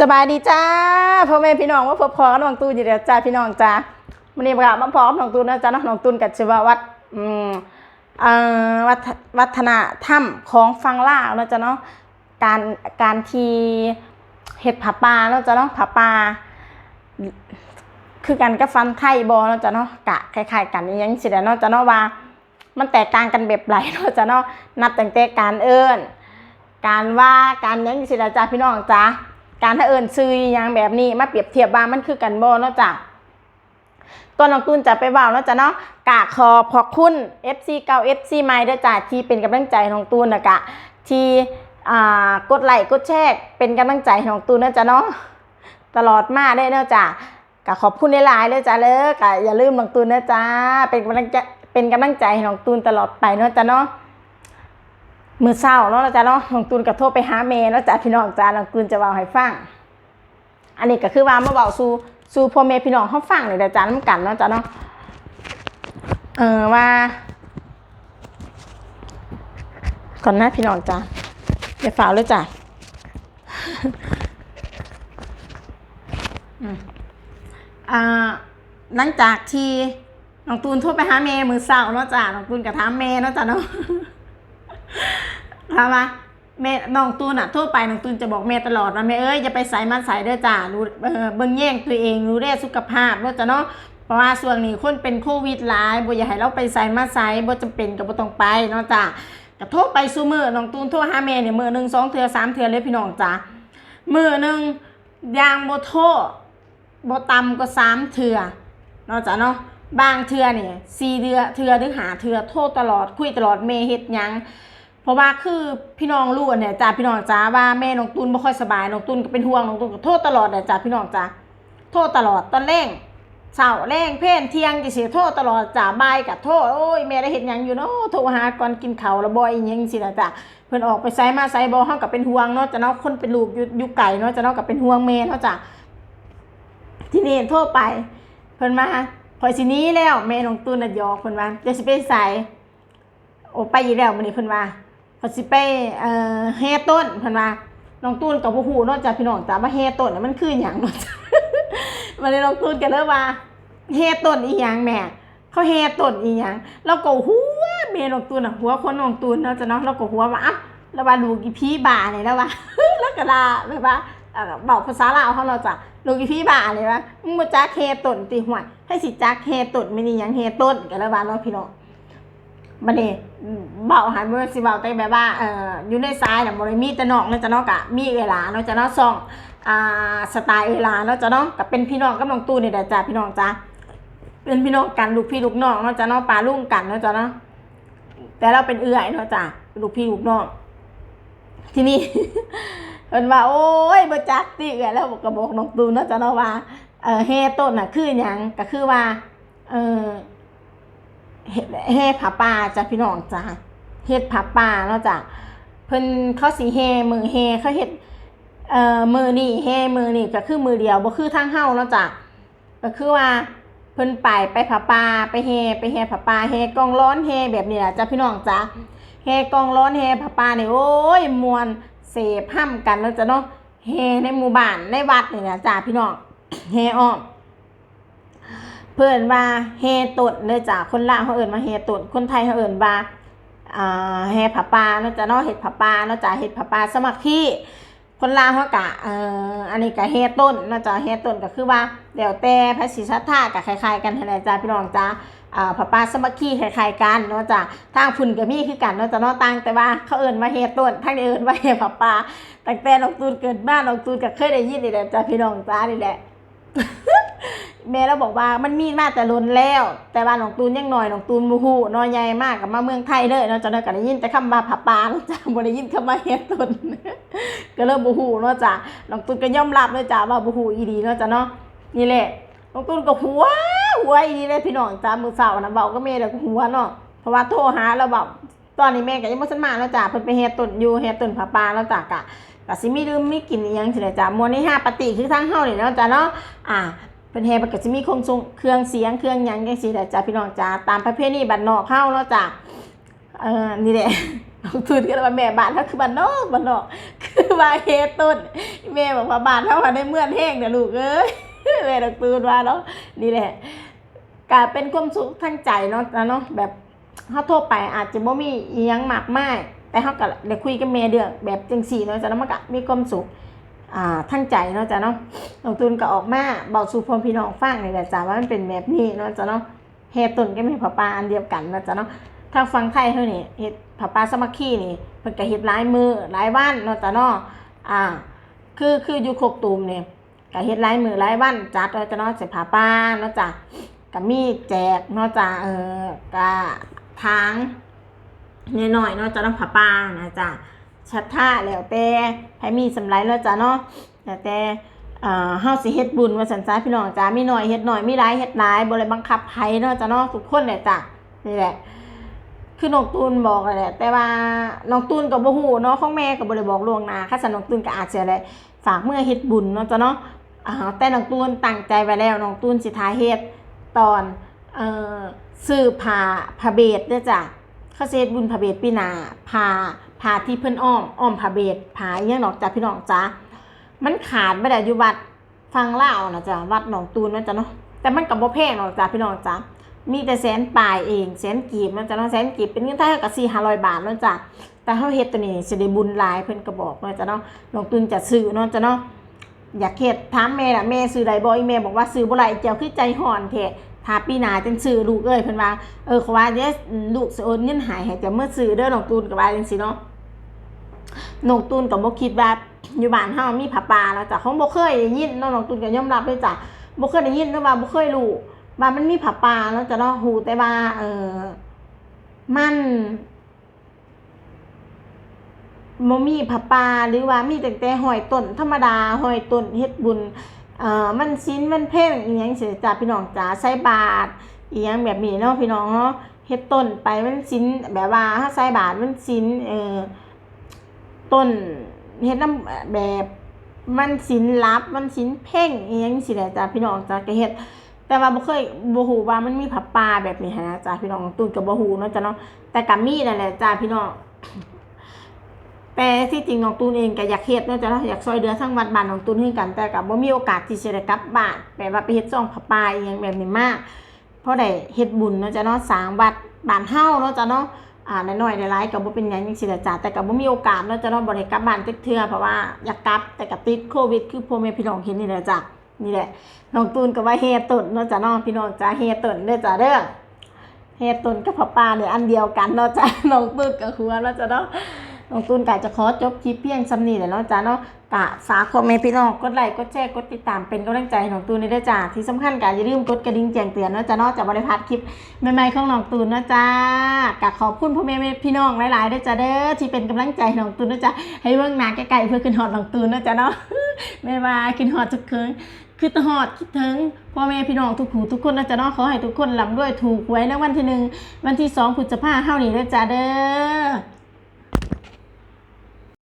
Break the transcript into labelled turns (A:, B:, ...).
A: สบายดีจ้าพ่อแม่พี่น้องว่าพบพอกับน้องตูนอยู่เดียวจ้าพี่น้องจ้าวันนี้ประกาศมาพร้อมน้องตูนนะจ้าเนาะน้องตูนกับชื่อว่าวัดอืมเอ่อวัฒวัฒนธรรมของฟังล่าเนาะจ้าเนาะการการทีเห็ดผาปลาเนาะจ้าเนาะผาปลาคือกันกับฟันไทยบอเนาะจ้าเนาะกะคล้ายๆกันยังสิแหละเนาะจ้าเนาะว่า มันแตกต่างกันแบบไรเนาะจ้าเนาะนับตั้งแต่การเอิ้นการว่าการยังสิล่ะจ้าพี่น้องจ้า การถ้าเอินซื้ออหยังแบบนี้มาเปรียบเทียบว่ามันคือกันบ่เนาะจ้าตัวน้องตุ้นจะไปเว้าเนาะจ้าเนาะกะขอขอบคุณ FC เก่า FC ใหม่เด้อจ้าที่เป็นกำลังใจน้องตุ้นนะกะ ที่อ่ากดไลค์กดแชร์เป็นกำลังใจให้น้องตุ้นเนาะจ้าเนาะตลอดมาได้เนาะจ้ากะขอบคุณหลายๆเลยจ้าเลยกะอย่าลืมน้องตุ้นนะจ้าเป็นกำลังใจเป็นกำลังใจให้น้องตุ้นตลอดไปเนาะจ้าเนาะ มือเศร้าเนาะจ้ะเนาะน้องตูนกระโทรไปหาเมย์เนาะจ้ะพี่น้องจ้ะน้องตูนจะเว้าให้ฟัง อันนี้ก็คือว่ามาเว้าสู่สู่พ่อแม่พี่น้องเขาฟังนี่แหละจ้ะน้ำกันเนาะจ้ะเนาะ เออว่า ก่อนหน้าพี่น้องจ้ะอย่าฝ่าเลยจ้ะอ่าหลังจากที่น้องตูนโทรไปหาเมย์มือเศร้าเนาะจ้ะน้องตูนกับถามเมย์เนาะจ้ะเนาะ ถามาแม่น้องตูนอะทั่วไปน้องตูนจะบอกแม่ตลอดว่าแม่เอ้ยอย่าไปใส่มันใส่เด้อจ้ารู้เออเบิ่งแย่งตัวเองรู้ได้สุขภาพเนาะจ้ะเนาะเพราะว่าส่วนนี้คนเป็นโควิดหลายบ่อยากให้เราไปใส่มาใส่บ่จำเป็นก็บ่ต้องไปเนาะจ้ะก็โทรไปซุมื้อน้องตูนโทรหาแม่เนี่ยมือหนึ่งสองเทื่อสามเทื่อเลยพี่น้องจ้ะมื้อหนึ่งยางบ่โทรบ่ต่ำกว่าสามเทื่อเนาะจ้ะเนาะบางเทื่อนี่ยสี่เดือเทื่อหรือหาเทื่อโทรตลอดคุยตลอดแม่เฮ็ดยัง เพราะว่าคือพี่น้องรู้เนี่ยจ้าพี่น้องจ้าว่าแม่น้องตุนไม่ค่อยสบายน้องตุนก็เป็นห่วงน้องตุนก็โทษตลอดเนี่ยจ้าพี่น้องจ้าโทษตลอดตอนแรงเช้าแรงเพ่นเที่ยงจะเสียโทษตลอดจ้าบายกับโทษโอ้ยแม่ได้เห็นยังอยู่เนาะโทรหาก่อนกินเขาวแล้วบ่อยอหยังสินะจ้าเพิ่อนออกไปไสมาไสบ่เฮาก็เป็นห่วงเนาะจ้าเนาะคนเป็นลูกอยู่ยู่ไกลเนาะจ้าเนาะก็เป็นห่วงแม่เนาะจ้าที่นี่โทรไป เพิ่อนมาพอยสินี้แล้วแม่น้องตุนน่ะยอเพิ่อนว่าจะสิไปไสโอ้ไปอีกแล้วมื้อนี้เพิ่อนว่า เขาสิไปเอ่อแห่ต้นเพิ่นว่าน้องตูนกับผู้หูเนอกจากพี่น้องจ้าว่าแห่ต้นน่ะมันคือหยังเนาะจ้ะวันนี้น้องตูนก็เลยว่าแห่ต้นอีหยังแม่เขาแห่ต้นอีหยังแล้วก็หัวแม่น้องตูนน่ะหัวคนน้องตูนเนาะจ้ะเนาะแล้วก็หัวว่าอะแล้วว่าลูกอีพี่บ้านี่แล้วว่าแล้วก็ด่าแบบว่าเบอกภาษาลาวเขาเราจ้ะลูกีพี่บ้านี่ว่ามึงบ่จักแห่ต้นติห่วให้สิจักแห่ต้นไม่นี่ยังแห่ต้นก็แล้วว่าเนาพี่น้อง มันนี่เบาหันเมื่อสิเบาแต่แบบว่าเอ่ออยู่ในซ้ายน่ะบ่ได้มีแต่นอกเนาะจะเนาะกะมีเวลาเนาะจะเนาะซ่องอ่าสไตล์เวลาเนาะจะเนาะก็เป็นพี่น้องกับน้องตู้นี่แหละจ้ะพี่น้องจ้ะเป็นพี่น้องกันลูกพี่ลูกน้องเนาะจะเนาะปลาลุงกันเนาะจะเนาะแต่เราเป็นเอื้อยเนาะจ้ะลูกพี่ลูกน้องที่นี้เพิ่นว่าโอ้ยบ่จักติเอื้อยแล้วก็บอกน้องตู้เนาะจะเนาะว่าเออเฮต้นน่ะคือหยังก็คือว่าเออ เฮ็ดผาป่าจ้ะพี่น้องจ้ะเฮ็ดผาป่าเนาะจ้ะเพิ่นเขาสิเฮมือเฮเขาเฮ็ดเอ่อมือนี่เฮมือนี่ก็คือมือเดียวบ่คือทางเฮาเนาะจ้ะก็คือว่าเพิ่นไปไปผาป่าไปเฮไปเฮผาป่าเฮกองร้อนเฮแบบนี้ล่ะจ้ะพี่น้องจ้ะเฮกองร้อนเฮผาป่านี่โอ้ยมวนเสพห้ำกันเนาะจ้ะเนาะเฮในหมู่บ้านในวัดนี่นะจ้ะพี่น้องเฮออ เพื่อนว่าเฮตุดเนื่อจากคนลาวเขาเอิ่นมาเฮตุดคนไทยเขาเอิ่นว่าเฮผาปลาเนาะจ้ะเนาะเห็ดผาปลาเนาะจ้ะเห็ดผาปลาสมัครที่คนลาวเขากะเอ่ออันนี้กะเฮต้นเนาะจ้ะเฮต้นก็คือว่าเดี๋ยวแต่พระศรีสัทธากับคล้ายๆกันนั่นแหละจ้ะพี่น้องจ้ะอ่าผาปาสมัครที่คล้ายๆกันเนาะจ้ะทางฝุ่นกับมี่คือกันเนาะจ้ะเนาะต่างแต่ว่าเขาเอิ่นว่าเฮต้นทางนี้เอิ่นว่าเฮผาปลาตั้งแต่น้องตูนเกิดบ้านน้องตูนก็เคยได้ยินนี่แหละจ้ะพี่น้องจ้านี่แหละ แม่เราบอกว่ามันมีมาแต่ล้นแล้ว แต่ว่าน้องตูนยังหน่อยน้องตูนบูฮูน้อยใหญ่มากกับมาเมืองไทยเลยเนาะจะได้กันได้ยินแต่คำว่าผาปาเนาจ้ะบ่ได้ยินคำว่าเฮ็ดตนก็เริ่มบูฮูเนาะจ้ะน้องตูนก็ยอมรับเลยจ้ะว่าบูฮูอีดีเนาะจ้ะเนาะนี่แหละน้องตูนก็หัวหัวอีดีเลยพี่น้องจ้ามือเช้านะเว้าก็แม่แล้วก็หัวเนาะเพราะว่าโทรหาแล้วแบบตอนนี้แม่ก็ยังบ่ทันมาแล้วจ้ะเพิ่นไปเฮ็ดตนอยู่เฮ็ดตนผาปาแล้วจ้ะกะก็สิมีลืมมีกินอีหยังสิจ้ะมวนในห้าปฏิคือทางเฮานี่เนาะจ้ะเนาะอ่า เป็นเฮมันก็จะมีครงทรงเครื่องเสียงเครื่องยังจังซี่แหละจ้าพี่น้องจ้าตามประเพณีบ้านนอกเฮาเนาะจ้าเออนี่แหละน้องตูนก็เลยว่าแม่บ้านเขาคือบ้านนอกบ้านนอก คือว่าเฮต้นแม่บอกว่าบ้านเขาว่าได้เมื่อนแห้งเดี๋ยวลูกเอ้ยแม่น้องตูนว่าเนาะนี่แหละกลายเป็นความสุขทั้งใจเนาะนะเนาะแบบเขาโทรไปอาจจะบ่มีเอียงมากมายแต่เขาก็ได้คุยกับแม่เดืองแบบจังสี่เนาะจ้ะเนาะมันก็มีความสุข ทั้งใจเนาะจ้ะเนาะน้องตูนก็ออกมาบอกสู่พ่อพี่น้องฟังนี่แหละจ้ะว่ามันเป็นแบบนี้เนาะจ้ะเนาะเฮ็ดต้นก็มีผ้าป่าอันเดียวกันเนาะจ้ะเนาะทางฝั่งไทยเฮานี่เฮ็ดผ้าป่าสมัคคีนี่เพิ่นก็เฮ็ดหลายมือหลายวันเนาะจ้ะเนาะอ่า คือคืออยู่โคกตูมเนี่ยก็เฮ็ดหลายมือหลายวันจัดเนาะจ้ะเนาะใส่ผ้าป่าเนาะจ้ะก็มีแจกเนาะจ้ะเออก็ทางน้อยๆเนาะจ้ะเนาะผ้าป่านะจ้ะ ชัดท่าแล้วแต่ใครมีสำไรแล้วจ้ะเนาะแล้วแต่เอ่อเฮาสิเฮ็ดบุญว่าสันจ้าพี่น้องจ้ามีหน่อยเฮ็ดหน่อยมีหลายเฮ็ดหลายบ่ได้บังคับใครเนาะจ้ะเนาะทุกคนแหละจ้ะนี่แหละคือน้องตูนบอกแหละแต่ว่าน้องตูนก็บ่ฮู้เนาะของแม่ก็บ่ได้บอกล่วงหน้าคันสันน้องตูนก็อาจจะได้ฝากเมื่อเฮ็ดบุญเนาะจ้ะเนาะอ่าแต่น้องตูนตั้งใจไว้แล้วน้องตูนสิทาเฮ็ดตอนเอ่อซื้อผ้าผ้าเบสเด้อจ้ะ ขาเฮ็ดบุญพระเบศปีนาพาพาที่เพิ่นอ้อมอ้อมพระเบศพาอหยังดอกจ้ะพี่น้องจ้ามันขาดไม่ได้อยู่วัดฟังเล่านะจ้ะวัดหนองตูนนะจ้ะเนาะแต่มันก็บ่แพงหรอกจ้ะพี่น้องจ้ามีแต่แสนปลายเองแสนกีบนะจ้ะเนาะแสนกีบเป็นเงินไทยก็4 500บาทนะจ้ะแต่เฮาเฮ็ดตัวนี้สิได้บุญหลายเพิ่นก็บอกนะจ้ะเนาะหลวงตูนจะซื้อเนาะจ้ะเนาะอยากเฮ็ดถามแม่ล่ะแม่ซื้อได้บ่อีแม่บอกว่าซื้อบ่ได้เจ้าคือใจห่อนแท้ ถ้าปีหนาจังซื้อลูกเอ้ยเพิ่นว่าเออเขาว่าเดี๋ยวลูกสิโอนเงินหายให้แต่เมื่อซื้อเด้อน้องตูนกับว่าจังซี่เนาะน้องตูนก็บ่คิดว่าอยู่บ้านเฮามีผ้าป่าแล้วจ้ะเขาบ่เคยยินเนาะน้องตูนก็ยอมรับเลยจ้ะบ่เคยได้ยินเนาะว่าบ่เคยรู้ว่ามันมีผ้าป่าแล้วจ้ะเนาะฮู้แต่ว่าเออมันบ่มีผ้าป่าหรือว่ามีแต่แต่หอยต้นธรรมดาหอยต้นเฮ็ดบุญ เอ่อมันศีลมันเพ่งอีหยังสิจ้ะพี่น้องจ๋าใส่บาตรอีหยังแบบนี้เนาะพี่น้องเนาะเฮ็ดต้นไปมันสินแบบว่าถ้าใส่บาทมันสินเอ่อต้นเฮ็ดน้ำแบบมันสินลับมันสินเพ่งอีหยังสิแหละจ้ะพี่น้องจ้ะก็เฮ็ดแต่ว่าบ่เคยบ่ฮู้ว่ามันมีผับปลาแบบนี้หนะจ้ะพี่น้องตูนก็บ่ฮู้เนาะจ้ะเนาะแต่ก็มีนั่นแหละจ้ะพี่น้อง แต่ที่จริงน้องตูนเองก็อยากเฮ็ดเนาะจ้ะเนาะอยากซอยเดือทั้งวัดบ้านน้องตูนคือกันแต่ก็บ่มีโอกาสที่จะได้กลับบ้านแบบว่าไปเฮ็ดซ่องผับปลาอีหยังแบบนี้มากเพราะได้เฮ็ดบุญเนาะจ้ะเนาะสร้างวัดบ้านเฮาเนาะจ้ะเนาะอ่าน้อยๆหลายๆก็บ่เป็นหยังจังซี่ล่ะจ้ะแต่ก็บ่มีโอกาสเนาะจ้ะเนาะบ่ได้กลับบ้านจักเทื่อเพราะว่าอยากกลับแต่ก็ติดโควิด คือพ่อแม่พี่น้องเห็นนี่แหละจ้ะนี่แหละน้องตูนก็ว่าเฮ็ดต้นเนาะจ้ะเนาะพี่น้องจ้ะเฮ็ดต้นเด้อจ้ะเด้อเฮ็ดต้นกับพ่อป้าเนี่ยอันเดียวกันเนาะจ้ะน้องตูนกับหัวเนาะจ้ะเนาะ น้องตูนก็จะขอจบคลิปเพียงซ้ำนี้แหละเนาะจ้ะเนาะกะฝากพ่อแม่พี่น้องกดไลค์กดแชร์กดติดตามเป็นกำลังใจให้น้องตูนนี่ด้วยจ้ะที่สำคัญก็อย่าลืมกดกระดิ่งแจ้งเตือนเนาะจ้ะเนาะจะบ่ได้พลาดคลิปใหม่ๆของน้องตูนเนาะจ๊ะกะขอบคุณพ่อแม่พี่น้องหลายๆด้วยจ้ะเด้อที่เป็นกำลังใจห้น้องตูนเนาะจ๊ะให้เบิ่งหน้าใกล้ๆเพื่อขึ้นฮอดน้องตูนเนาะจ๊ะเนาะแม่ว่าขึ้นฮอดทุกคืนคือตะฮอดคิดถึงพ่อแม่พี่น้องทุกผู้ทุกคนนะจ๊ะเนาะขอให้ทุกคนร่ำรวยถูกไว้ในวันที่หนึ่งวันที่สองพฤษภาเฮานี่ด้วยจ้ะเด้อ